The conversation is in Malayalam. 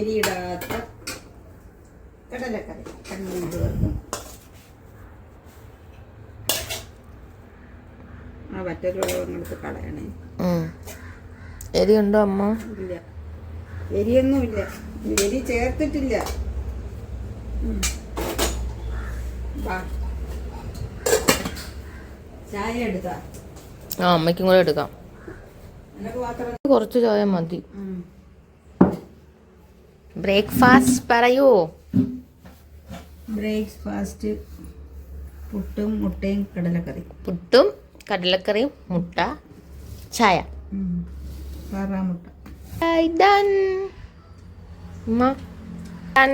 എരിയിടാത്ത കടലക്കറി കണ്ണീർ ചേർക്കും ആ വറ്റലുള്ളവങ്ങൾക്ക് കളയണേ. എരിയുണ്ടോ അമ്മ? ഇല്ല. എരിയൊന്നുമില്ല. എരി ചേർത്തിട്ടില്ല. ചായ എടുത്താ? ആ അമ്മയ്ക്കും കൂടെ എടുക്കാം. കുറച്ച് ചായ മതി. ബ്രേക്ക്ഫാസ്റ്റ് പറയൂ. ബ്രേക്ക്ഫാസ്റ്റ് പുട്ടും മുട്ടയും കടലക്കറി പുട്ടും കടലക്കറിയും മുട്ട ചായ. മുട്ട. അമ്മ ഡൺ.